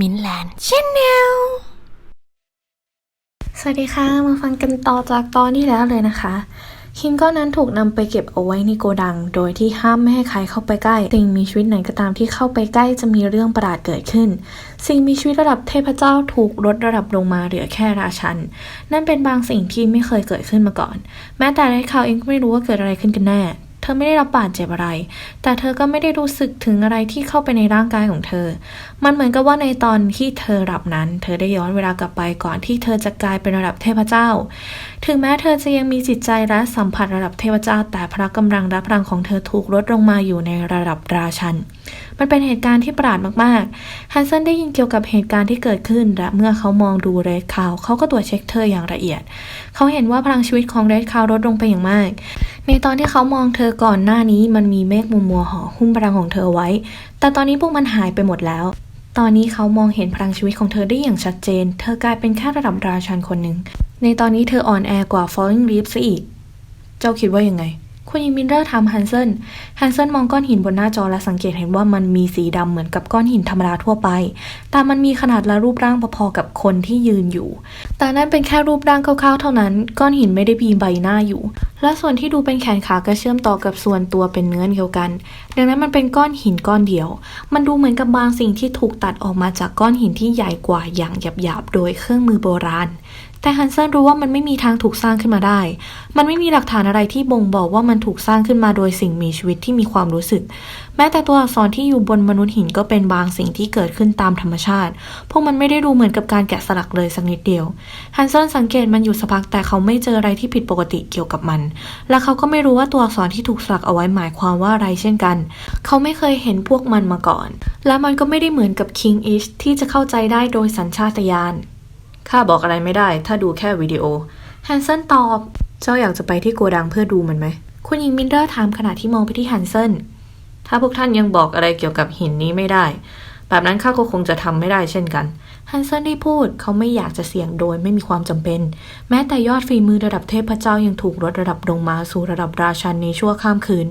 มินแลนด์ชแนลสวัสดีค่ะ มาฟังกันต่อจากตอนที่แล้วเลยนะคะ หินก้อนนั้นถูกนำไปเก็บเอาไว้ในโกดัง โดยที่ห้ามไม่ให้ใครเข้าไปใกล้ สิ่งมีชีวิตไหนก็ตามที่เข้าไปใกล้จะมีเรื่องประหลาดเกิดขึ้น สิ่งมีชีวิตระดับเทพเจ้าถูกลดระดับลงมาเหลือแค่ราชัน นั่นเป็นบางสิ่งที่ไม่เคยเกิดขึ้นมาก่อน แม้แต่ไรข่าวเองก็ไม่รู้ว่าเกิดอะไรขึ้นกันแน่ เธอไม่ได้รับบาดเจ็บอะไร แต่เธอก็ไม่ได้รู้สึกถึงอะไรที่เข้าไปในร่างกายของเธอ มันเหมือนกับว่าในตอนที่เธอหลับนั้น เธอได้ย้อนเวลากลับไปก่อนที่เธอจะกลายเป็นระดับเทพเจ้า ถึงแม้เธอจะยังมีจิตใจและสัมผัสระดับเทพเจ้า แต่พละกำลังและพลังของเธอถูกลดลงมาอยู่ในระดับราชัน มันเป็นเหตุการณ์ที่ประหลาดมากๆ ฮันเซนได้ยินเกี่ยวกับเหตุการณ์ที่เกิดขึ้น และเมื่อเขามองดูเรดคาวเขาก็ตรวจเช็คเธออย่างละเอียด เขาเห็นว่าพลังชีวิตของเรดคาวลดลงไปอย่างมาก ในตอนที่เขามองเธอก่อนหน้านี้มันมีเมฆมัวมัวๆห่อหุ้มพลังของเธอไว้ แต่ตอนนี้พวกมันหายไปหมดแล้ว ตอนนี้เขามองเห็นพลังชีวิตของเธอได้อย่างชัดเจน เธอกลายเป็นแค่ระดับราชันคนหนึ่ง ในตอนนี้เธออ่อนแอกว่า Falling Leaf ซะอีก เจ้าคิดว่ายังไง คุณยิงมินเดอร์ถามฮันเซนฮันเซนมองก้อนหินบนหน้าจอและสังเกตเห็นว่ามันมีสีดำเหมือนกับก้อนหินธรรมดาทั่วไป แต่มันมีขนาดและรูปร่างพอๆกับคนที่ยืนอยู่ แต่นั่นเป็นแค่รูปร่างคร่าวๆเท่านั้น ก้อนหินไม่ได้มีใบหน้าอยู่ และส่วนที่ดูเป็นแขนขาก็เชื่อมต่อกับส่วนตัวเป็นเนื้อเดียวกัน ดังนั้นมันเป็นก้อนหินก้อนเดียว มันดูเหมือนกับบางสิ่งที่ถูกตัดออกมาจากก้อนหินที่ใหญ่กว่าอย่างหยาบๆโดยเครื่องมือโบราณ แต่ฮันเซนรู้ว่ามันไม่มีทางถูกสร้างขึ้นมาได้ มันไม่มีหลักฐานอะไรที่บ่งบอกว่ามันถูกสร้างขึ้นมาโดยสิ่งมีชีวิตที่มีความรู้สึก แม้แต่ตัวอักษรที่อยู่บนมนุษย์หินก็เป็นบางสิ่งที่เกิดขึ้นตามธรรมชาติ พวกมันไม่ได้ดูเหมือนกับการแกะสลักเลยสักนิดเดียว ฮันเซนสังเกตมันอยู่สักพักแต่เขาไม่เจออะไรที่ผิดปกติเกี่ยวกับมัน และเขาก็ไม่รู้ว่าตัวอักษรที่ถูกสลักเอาไว้หมายความว่าอะไรเช่นกัน เขาไม่เคยเห็นพวกมันมาก่อน และมันก็ไม่ได้เหมือนกับ King Ish ที่จะเข้าใจได้โดยสัญชาตญาณ ข้าบอกอะไรไม่ได้ ถ้าดูแค่วิดีโอ แฮนเซนตอบ เจ้าอยากจะไปที่โกดังเพื่อดูมันไหม คุณหญิงมินเดอร์ถามขณะที่มองไปที่แฮนเซนถ้าพวกท่านยังบอกอะไรเกี่ยวกับหินนี้ไม่ได้ แบบนั้นข้าก็คงจะทำไม่ได้เช่นกัน ฮันเซนได้พูดเขาไม่อยากจะเสี่ยงโดยไม่มีความจำเป็น แม้แต่ยอดฝีมือระดับเทพเจ้ายังถูกลดระดับลงมาสู่ระดับราชันในชั่วข้ามคืน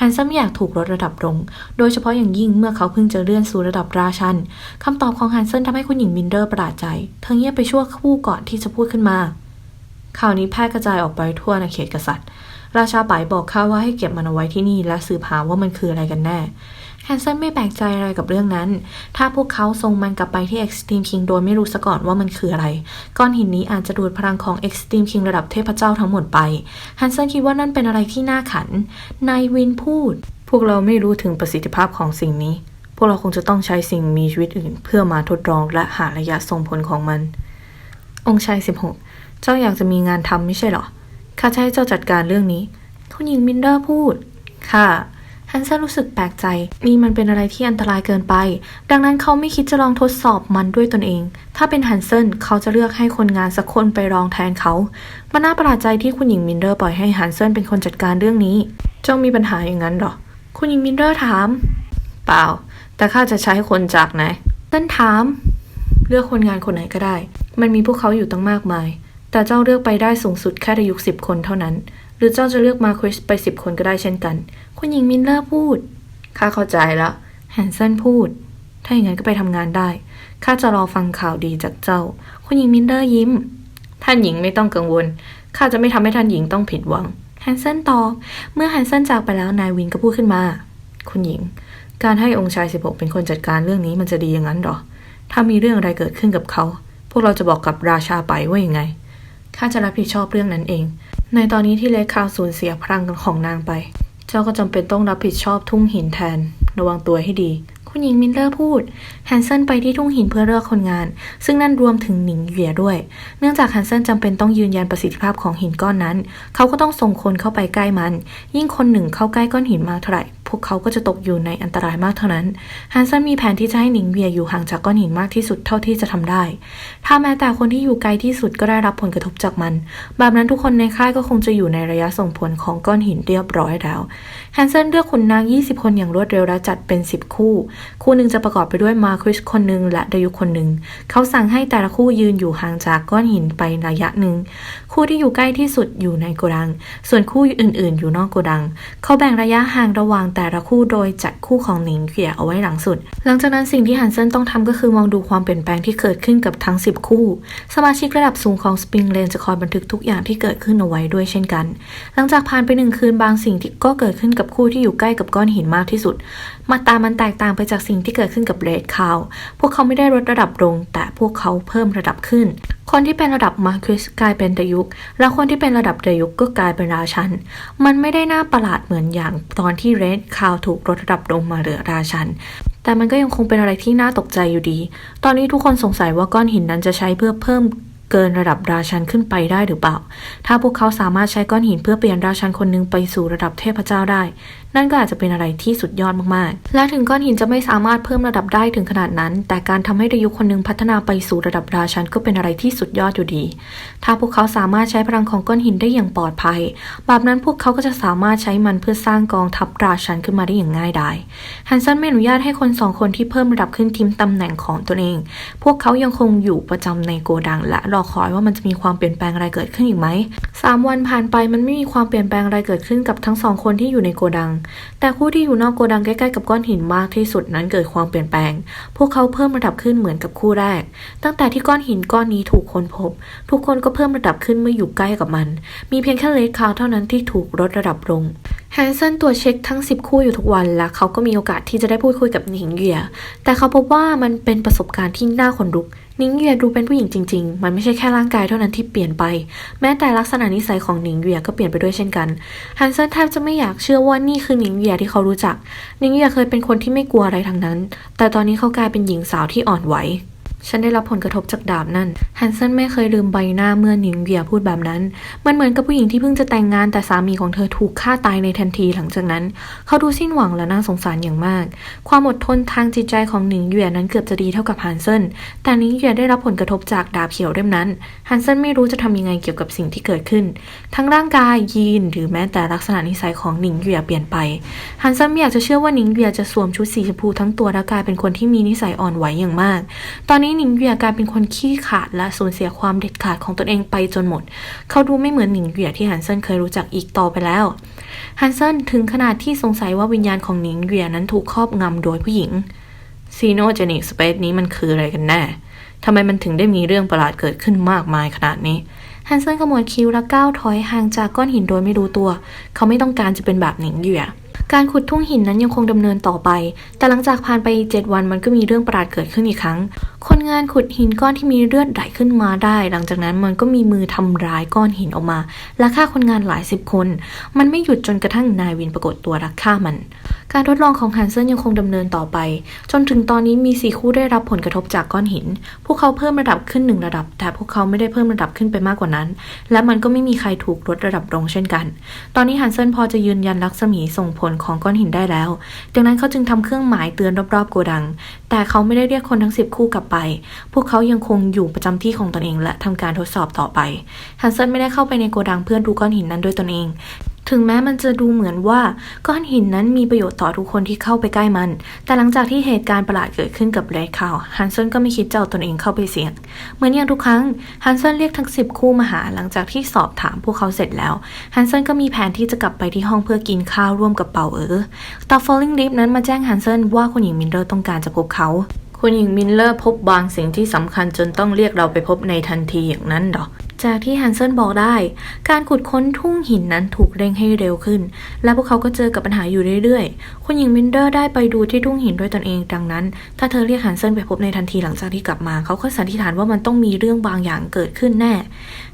ฮันเซนไม่อยากถูกลดระดับลง โดยเฉพาะอย่างยิ่งเมื่อเขาเพิ่งจะเลื่อนสู่ระดับราชันคำตอบของฮันเซนทำให้คุณหญิงมินเดอร์ประหลาดใจ เธอเงียบไปชั่วครู่ก่อนที่จะพูดขึ้นมา ข่าวนี้แพร่กระจายออกไปทั่วอาณาเขตกษัตริย์ ราชาป่ายบอกข้าว่าให้เก็บมันเอาไว้ที่นี่และสืบหาว่ามันคืออะไรกันแน่ แฮนเซนไม่แปลกใจอะไรกับเรื่องนั้น ถ้าพวกเขาส่งมันกลับไปที่ Extreme King โดยไม่รู้ซะก่อนว่ามันคืออะไร ก้อนหินนี้อาจจะดูดพลังของ Extreme King ระดับเทพเจ้าทั้งหมดไปแฮนเซนคิดว่านั่นเป็นอะไรที่น่าขัน นายวินพูด พวกเราไม่รู้ถึงประสิทธิภาพของสิ่งนี้ พวกเราคงจะต้องใช้สิ่งมีชีวิตอื่น เพื่อมาทดลองและหาระยะส่งผลของมัน องค์ชาย 16 เจ้าอยากจะมีงานทำไม่ใช่หรอข้าจะให้เจ้าจัดการเรื่องนี้คุณหญิงมินเดอร์พูดค่ะ ฮันเซนรู้สึกแปลกใจ นี่มันเป็นอะไรที่อันตรายเกินไป ดังนั้นเขาไม่คิดจะลองทดสอบมันด้วยตนเอง ถ้าเป็นฮันเซนเขาจะเลือกให้คนงานสักคนไปลองแทนเขา มันน่าประหลาดใจที่คุณหญิงมินเดอร์ปล่อยให้ฮันเซนเป็นคนจัดการเรื่องนี้เจ้ามีปัญหาอย่างนั้นหรอ คุณหญิงมินเดอร์ถาม เปล่า แต่ข้าจะใช้คนจากไหนเต้นถาม เลือกคนงานคนไหนก็ได้ มันมีพวกเขาอยู่ตั้งมากมาย แต่เจ้าเลือกไปได้สูงสุดแค่ในยุคสิบคนเท่านั้น หรือเจ้าจะเลือกมาคริสไปสิบคนก็ได้เช่นกัน คุณหญิงมินเลอร์พูด ข้าเข้าใจแล้วแฮนเซนพูด ถ้าอย่างนั้นก็ไปทำงานได้ ข้าจะรอฟังข่าวดีจากเจ้า คุณหญิงมินเลอร์ยิ้ม ท่านหญิงไม่ต้องกังวล ข้าจะไม่ทำให้ท่านหญิงต้องผิดหวัง แฮนเซนตอบ เมื่อแฮนเซนจากไปแล้วนายวินก็พูดขึ้นมา คุณหญิง การให้องค์ชาย 16 เป็นคนจัดการเรื่องนี้มันจะดีอย่างนั้นหรอ ถ้ามีเรื่องอะไรเกิดขึ้นกับเขา พวกเราจะบอกกับราชาไปว่ายังไง ข้าจะรับผิดชอบเรื่องนั้นเอง ในตอนนี้ที่เลคาสูญเสียพลังของนางไป เจ้าก็จำเป็นต้องรับผิดชอบทุ่งหินแทน ระวังตัวให้ดี คุณหญิงมินเลอร์พูด แฮนเซนไปที่ทุ่งหินเพื่อเลือกคนงาน ซึ่งนั่นรวมถึงหนิงเหวียด้วย เนื่องจากแฮนเซนจำเป็นต้องยืนยันประสิทธิภาพของหินก้อนนั้น เขาก็ต้องส่งคนเข้าไปใกล้มัน ยิ่งคนหนึ่งเข้าใกล้ก้อนหินมากเท่าไหร่ พวกเขาก็จะตกอยู่ในอันตรายมากเท่านั้นฮันเซนมีแผนที่จะให้หนิงเวียอยู่ห่างจากก้อนหินมากที่สุดเท่าที่จะทำได้ ถ้าแม้แต่คนที่อยู่ไกลที่สุดก็ได้รับผลกระทบจากมัน แบบนั้นทุกคนในค่ายก็คงจะอยู่ในระยะส่งผลของก้อนหินเรียบร้อยแล้วฮันเซนเลือกขุนนาง 20 คนอย่างรวดเร็วและจัดเป็น 10 คู่ คู่หนึ่งจะประกอบไปด้วยมาคริสคนหนึ่งและดยุคคนหนึ่ง เขาสั่งให้แต่ละคู่ยืนอยู่ห่างจากก้อนหินไประยะหนึ่ง คู่ที่อยู่ใกล้ที่สุดอยู่ในโกดัง ส่วนคู่อื่นๆ อยู่นอกโกดัง เขาแบ่งระยะห่างระหว่างแต่แต่ละคู่โดยจัดคู่ของหนิงเหวียเอาไว้หลังสุด หลังจากนั้นสิ่งที่ฮันเซนต้องทำก็คือมองดูความเปลี่ยนแปลงที่เกิดขึ้นกับทั้ง 10 คู่ สมาชิกระดับสูงของสปริงเลนจะคอยบันทึกทุกอย่างที่เกิดขึ้นเอาไว้ด้วยเช่นกัน หลังจากผ่านไปหนึ่งคืนบางสิ่งที่ก็เกิดขึ้นกับคู่ที่อยู่ใกล้กับก้อนหินมากที่สุด มาตามันแตกต่างไปจากสิ่งที่เกิดขึ้นกับเรดคาวพวกเขาไม่ได้ลดระดับลง แต่พวกเขาเพิ่มระดับขึ้น คนที่เป็นระดับมาร์คิสกลายเป็นดยุกและคนที่เป็นระดับดยุกก็กลายเป็นราชัน มันไม่ได้น่าประหลาดเหมือนอย่างตอนที่เรดข่าวถูกลดระดับลงมาเหลือราชัน แต่มันก็ยังคงเป็นอะไรที่น่าตกใจอยู่ดี ตอนนี้ทุกคนสงสัยว่าก้อนหินนั้นจะใช้เพื่อเพิ่ม เกินระดับราชันขึ้นไปได้หรือเปล่า ถ้าพวกเขาสามารถใช้ก้อนหินเพื่อเปลี่ยนราชันคนหนึงไปสู่ระดับเทพเจ้าได้ นั่นก็อาจจะเป็นอะไรที่สุดยอดมากๆ และถึงก้อนหินจะไม่สามารถเพิ่มระดับได้ถึงขนาดนั้น แต่การทำให้ดยุคนหนึ่งพัฒนาไปสู่ระดับราชันก็เป็นอะไรที่สุดยอดอยู่ดี ถ้าพวกเขาสามารถใช้พลังของก้อนหินได้อย่างปลอดภัย แบบนั้นพวกเขาก็จะสามารถใช้มันเพื่อสร้างกองทัพราชันขึ้นมาได้อย่างง่ายดาย ฮันเซนไม่อนุญาตให้คนสองคนที่เพิ่มระดับขึ้นทีมตำแหน่งของตนเอง พวกเขายังคงอยู่ประจำในโกดังและรอคอยว่ามันจะมีความเปลี่ยนแปลงอะไรเกิดขึ้นอีกไหมสามวันผ่านไปมันไม่มีความเปลี่ยนแปลงอะไรเกิดขึ้นกับทั้งสองคนที่อยู่ในโกดัง แต่คู่ที่อยู่นอกโกดังใกล้ๆกับก้อนหินมากที่สุดนั้นเกิดความเปลี่ยนแปลง พวกเขาเพิ่มระดับขึ้นเหมือนกับคู่แรก ตั้งแต่ที่ก้อนหินก้อนนี้ถูกค้นพบ ทุกคนก็เพิ่มระดับขึ้นเมื่ออยู่ใกล้กับมัน มีเพียงแค่เลดคาวเท่านั้นที่ถูกลดระดับลง แฮนเซนตัวจเช็คทั้ง 10 คู่อยู่ทุกวันและเขาก็มีโอกาสที่จะได้พูดคุยกับหนิงเหยีย แต่เขาพบว่ามันเป็นประสบการณ์ที่น่าขนลุกหนิงเหยียดูเป็นผู้หญิงจริง ๆ มันไม่ใช่แค่ร่างกายเท่านั้นที่เปลี่ยนไป แม้แต่ลักษณะนิสัยของหนิงเหยียก็เปลี่ยนไปด้วยเช่นกัน ฮันเซนแทบจะไม่อยากเชื่อว่านี่คือหนิงเหยียที่เขารู้จักหนิงเหยียเคยเป็นคนที่ไม่กลัวอะไรทั้งนั้น แต่ตอนนี้เขากลายเป็นหญิงสาวที่อ่อนไหว ฉันได้รับผลกระทบจากดาบนั่นฮันเซนไม่เคยลืมใบหน้าเมื่อหนิงเหวียพูดแบบนั้น มันเหมือนกับผู้หญิงที่เพิ่งจะแต่งงานแต่สามีของเธอถูกฆ่าตายในทันทีหลังจากนั้น เขาดูสิ้นหวังและน่าสงสารอย่างมาก ความอดทนทางจิตใจของหนิงเหวียนั้นเกือบจะดีเท่ากับฮันเซนแต่หนิงเหวียได้รับผลกระทบจากดาบเขียวเล่มนั้นฮันเซนไม่รู้จะทำยังไงเกี่ยวกับสิ่งที่เกิดขึ้น ทั้งร่างกายยีนหรือแม้แต่ลักษณะนิสัยของหนิงเหวียเปลี่ยนไปฮันเซนไม่อยากจะเชื่อว่าหนิงเหวียจะสวมชุดสีชมพูทั้งตัวและกลายเป็นคนที่มีนิสัยอ่อนไหวอย่างมาก ตอนนี้หนิงเหวียกลายเป็นคนขี้ขาดและสูญเสียความเด็ดขาดของตนเองไปจนหมด เขาดูไม่เหมือนหนิงเหวียที่ฮันเซนเคยรู้จักอีกต่อไปแล้ว ฮันเซนถึงขนาดที่สงสัยว่าวิญญาณของหนิงเหวียนั้นถูกครอบงำโดยผู้หญิงซีโนเจนิกสเปซนี้มันคืออะไรกันแน่ทำไมมันถึงได้มีเรื่องประหลาดเกิดขึ้นมากมายขนาดนี้ฮันเซนขมวดคิ้วและก้าวถอยห่างจากก้อนหินโดยไม่รู้ตัว เขาไม่ต้องการจะเป็นแบบหนิงเหวียการขุดทุ่งหินนั้นยังคงดำเนินต่อไป แต่หลังจากผ่านไปเจ็ดวันมันก็มีเรื่องประหลาดเกิดขึ้นอีกครั้ง คนงานขุดหินก้อนที่มีเลือดไหลขึ้นมาได้ หลังจากนั้นมันก็มีมือทำร้ายก้อนหินออกมาและฆ่าคนงานหลายสิบคน มันไม่หยุดจนกระทั่งนายวินปรากฏตัวรักฆ่ามัน การทดลองของฮันเซนยังคงดำเนินต่อไป จนถึงตอนนี้มีสี่คู่ได้รับผลกระทบจากก้อนหิน พวกเขาเพิ่มระดับขึ้นหนึ่งระดับ แต่พวกเขาไม่ได้เพิ่มระดับขึ้นไปมากกว่านั้น และมันก็ไม่มีใครถูกลดระดับลงเช่นกัน ตอนนี้ฮันเซนพอจะยืนยันรัศมีส่งผลของก้อนหินได้แล้ว ดังนั้นเขาจึงทำเครื่องหมายเตือนรอบๆโกดัง แต่เขาไม่ได้เรียกคนทั้งสิบคู่กลับไป พวกเขายังคงอยู่ประจำที่ของตนเองและทำการทดสอบต่อไป ฮันเซนไม่ได้เข้าไปในโกดังเพื่อดูก้อนหินนั้นด้วยตนเอง ถึงแม้มันจะดูเหมือนว่าก้อนหินนั้นมีประโยชน์ต่อทุกคนที่เข้าไปใกล้มัน แต่หลังจากที่เหตุการณ์ประหลาดเกิดขึ้นกับเรดคาว ฮันเซนก็ไม่คิดจะเอาตนเองเข้าไปเสี่ยง เหมือนอย่างทุกครั้ง ฮันเซนเรียกทั้งสิบคู่มาหาหลังจากที่สอบถามพวกเขาเสร็จแล้ว ฮันเซนก็มีแผนที่จะกลับไปที่ห้องเพื่อกินข้าวร่วมกับเปาเอ๋อแต่ Falling Deep นั้นมาแจ้งฮันเซนว่าคุณหญิงมินเดอร์ต้องการจะพบเขา คุณหญิงมินเลอร์พบบางสิ่งที่สำคัญจนต้องเรียกเราไปพบในทันทีอย่างนั้นหรอ จากที่ฮันเซนบอกได้ การขุดค้นทุ่งหินนั้นถูกเร่งให้เร็วขึ้น และพวกเขาก็เจอกับปัญหาอยู่เรื่อยๆ คุณหญิงมินเดอร์ได้ไปดูที่ทุ่งหินด้วยตนเองดังนั้น ถ้าเธอเรียกฮันเซนไปพบในทันทีหลังจากที่กลับมา เขาก็สันนิษฐานว่ามันต้องมีเรื่องบางอย่างเกิดขึ้นแน่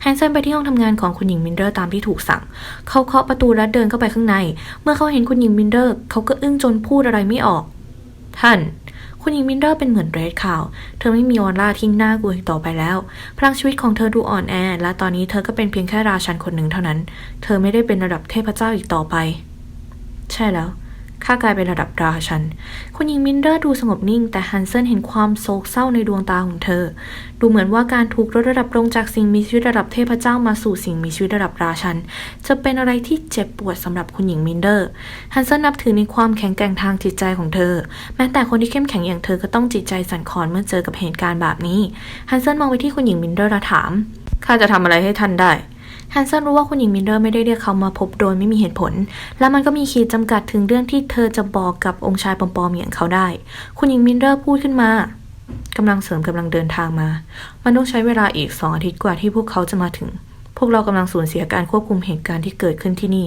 ฮันเซนไปที่ห้องทำงานของคุณหญิงมินเดอร์ตามที่ถูกสั่ง เขาเคาะประตูและเดินเข้าไปข้างใน เมื่อเขาเห็นคุณหญิงมินเดอร์เขาก็อึ้งจนพูดอะไรไม่ออก ท่าน คุณหญิงมินเดอร์เป็นเหมือนเรดข่าว เธอไม่มีออร่าทิ้งหน้ากลัวอีกต่อไปแล้ว พลังชีวิตของเธอดูอ่อนแอ และตอนนี้เธอก็เป็นเพียงแค่ราชันคนหนึ่งเท่านั้น เธอไม่ได้เป็นระดับเทพเจ้าอีกต่อไป ใช่แล้ว ข้ากลายเป็นระดับราชัน คุณหญิงมินเดอร์ดูสงบนิ่ง แต่ฮันเซนเห็นความโศกเศร้าในดวงตาของเธอ ดูเหมือนว่าการถูกลดระดับลงจากสิ่งมีชีวิตระดับเทพเจ้ามาสู่สิ่งมีชีวิตระดับราชัน จะเป็นอะไรที่เจ็บปวดสำหรับคุณหญิงมินเดอร์ ฮันเซนนับถือในความแข็งแกร่งทางจิตใจของเธอ แม้แต่คนที่เข้มแข็งอย่างเธอก็ต้องจิตใจสั่นคลอนเมื่อเจอกับเหตุการณ์แบบนี้ ฮันเซนมองไปที่คุณหญิงมินเดอร์และถาม ข้าจะทำอะไรให้ท่านได้ ฮันเซนรู้ว่าคุณหญิงมินเดอร์ไม่ได้เรียกเขามาพบโดยไม่มีเหตุผล และมันก็มีขีดจำกัดถึงเรื่องที่เธอจะบอกกับองค์ชายปลอมๆอย่างเขาได้ คุณหญิงมินเดอร์พูดขึ้นมากำลังเสริมกำลังเดินทางมา มันต้องใช้เวลาอีกสองอาทิตย์กว่าที่พวกเขาจะมาถึง พวกเรากำลังสูญเสียการควบคุมเหตุการณ์ที่เกิดขึ้นที่นี่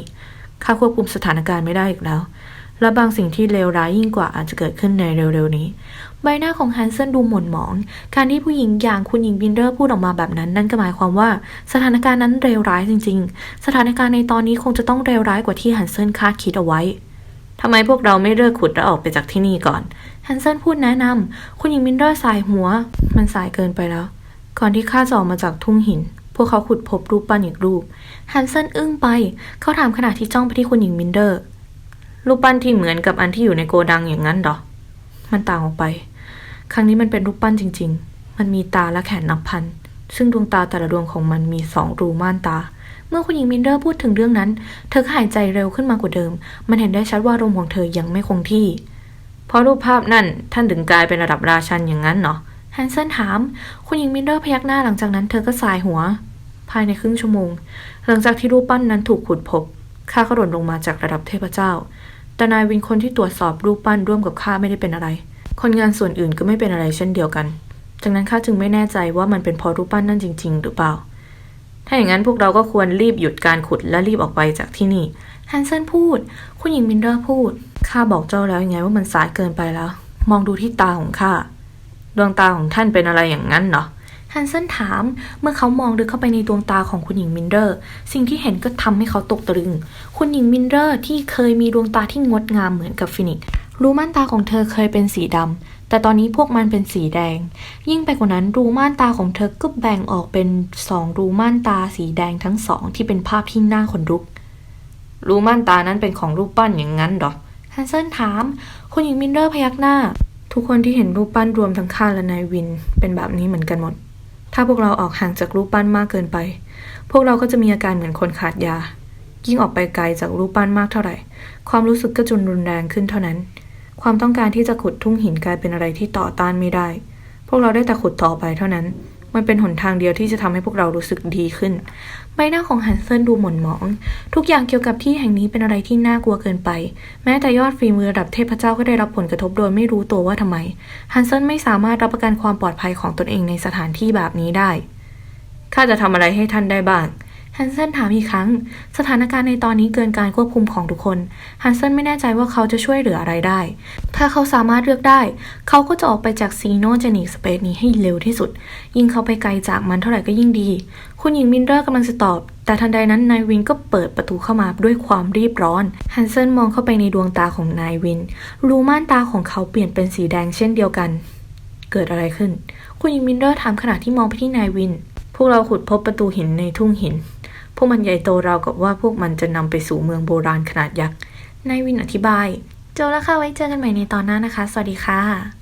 ข้าควบคุมสถานการณ์ไม่ได้อีกแล้ว และบางสิ่งที่เลวร้ายยิ่งกว่าอาจจะเกิดขึ้นในเร็วๆนี้ ใบหน้าของฮันเซนดูหม่นหมอง การที่ผู้หญิงอย่างคุณหญิงบินเดอร์พูดออกมาแบบนั้น นั่นก็หมายความว่าสถานการณ์นั้นเลวร้ายจริง ๆ สถานการณ์ในตอนนี้คงจะต้องเลวร้ายกว่าที่ฮันเซนคาดคิดเอาไว้ทำไมพวกเราไม่เลิกขุดและออกไปจากที่นี่ก่อนฮันเซนพูดแนะนำคุณหญิงบินเดอร์สายหัว มันสายเกินไปแล้ว ก่อนที่ข้าจะออกมาจากทุ่งหินพวกเขาขุดพบรูปปั้นอีกรูป ฮันเซนอึ้งไป เขาถามขณะที่จ้องไปที่คุณหญิงมินเดอร์ รูปปั้นที่เหมือนกับอันที่อยู่ในโกดังอย่างนั้นหรอ มันต่างออกไป ครั้งนี้มันเป็นรูปปั้นจริง ๆ มันมีตาและแขนนับพัน ซึ่งดวงตาแต่ละดวงของมันมีสองรูม่านตา เมื่อคุณหญิงมินเดอร์พูดถึงเรื่องนั้น เธอก็หายใจเร็วขึ้นมากว่าเดิม มันเห็นได้ชัดว่าอารมของเธอยังไม่คงที่ เพราะรูปภาพนั่นท่านถึงกลายเป็นระดับราชันอย่างนั้นเนาะฮันเซนถาม คุณหญิงมินเดอร์พยักหน้าหลังจากนั้นเธอก็สายหัว ภายในครึ่งชั่วโมง หลังจากที่รูปปั้นนั้นถูกขุดพบข้าก็หล่นลงมาจากระดับเทพเจ้า แต่นายวินคนที่ตรวจสอบรูปปั้นร่วมกับข้าไม่ได้เป็นอะไร คนงานส่วนอื่นก็ไม่เป็นอะไรเช่นเดียวกันจากนั้นข้าจึงไม่แน่ใจว่ามันเป็นเพราะรูปปั้นนั่นจริง ๆ หรือเปล่า ถ้าอย่างนั้นพวกเราก็ควรรีบหยุดการขุดและรีบออกไปจากที่นี่ฮันเซนพูด คุณหญิงมินเดอร์พูด ข้าบอกเจ้าแล้วยังไงว่ามันสายเกินไปแล้ว มองดูที่ตาของข้า ดวงตาของท่านเป็นอะไรอย่างนั้นเหรอ ฮันเซนถามเมื่อเขามองลึกเข้าไปในดวงตาของคุณหญิงมินเดอร์ สิ่งที่เห็นก็ทำให้เขาตกตะลึง คุณหญิงมินเดอร์ที่เคยมีดวงตาที่งดงามเหมือนกับฟินิกซ์รูม่านตาของเธอเคยเป็นสีดำแต่ตอนนี้พวกมันเป็นสีแดง ยิ่งไปกว่านั้นรูม่านตาของเธอก็แบ่งออกเป็นสองรูม่านตาสีแดงทั้งสองที่เป็นภาพที่น่าขนลุก รูม่านตานั้นเป็นของรูปปั้นอย่างนั้นหรอ ฮันเซนถาม คุณหญิงมินเดอร์พยักหน้า ทุกคนที่เห็นรูปปั้นรวมทั้งข้าและนายวิน เป็นแบบนี้เหมือนกันหมด ถ้าพวกเราออกห่างจากรูปปั้นมากเกินไป พวกเราก็จะมีอาการเหมือนคนขาดยา ยิ่งออกไปไกลจากรูปปั้นมากเท่าไหร่ ความรู้สึกก็จุนรุนแรงขึ้นเท่านั้น ความต้องการที่จะขุดทุ่งหินกลายเป็นอะไรที่ต่อต้านไม่ได้ พวกเราได้แต่ขุดต่อไปเท่านั้น มันเป็นหนทางเดียวที่จะทำให้พวกเรารู้สึกดีขึ้น ใบหน้าของฮันเซนดูหม่นหมอง ทุกอย่างเกี่ยวกับที่แห่งนี้เป็นอะไรที่น่ากลัวเกินไป แม้แต่ยอดฝีมือระดับเทพเจ้าก็ได้รับผลกระทบโดยไม่รู้ตัวว่าทำไมฮันเซนไม่สามารถรับประกันความปลอดภัยของตนเองในสถานที่แบบนี้ได้ ข้าจะทำอะไรให้ท่านได้บ้างฮันเซนถามอีกครั้ง สถานการณ์ในตอนนี้เกินการควบคุมของทุกคน ฮันเซนไม่แน่ใจว่าเขาจะช่วยเหลืออะไรได้ ถ้าเขาสามารถเลือกได้ เขาก็จะออกไปจากซีโนเจนิกสเปซนี้ให้เร็วที่สุด ยิ่งเขาไปไกลจากมันเท่าไหร่ก็ยิ่งดี คุณหญิงมินเดอร์กำลังจะตอบ แต่ทันใดนั้นนายวินก็เปิดประตูเข้ามาด้วยความรีบร้อน ฮันเซนมองเข้าไปในดวงตาของนายวิน รูม่านตาของเขาเปลี่ยนเป็นสีแดงเช่นเดียวกัน เกิดอะไรขึ้น คุณหญิงมินเดอร์ถามขณะที่มองไปที่นายวิน พวกเราขุดพบประตูหินในทุ่งหิน พวกมันใหญ่โตราวกับว่าพวกมันจะนำไปสู่เมืองโบราณขนาดยักษ์ นายวินอธิบาย โจแล้วค่ะไว้เจอกันใหม่ในตอนหน้านะคะ สวัสดีค่ะ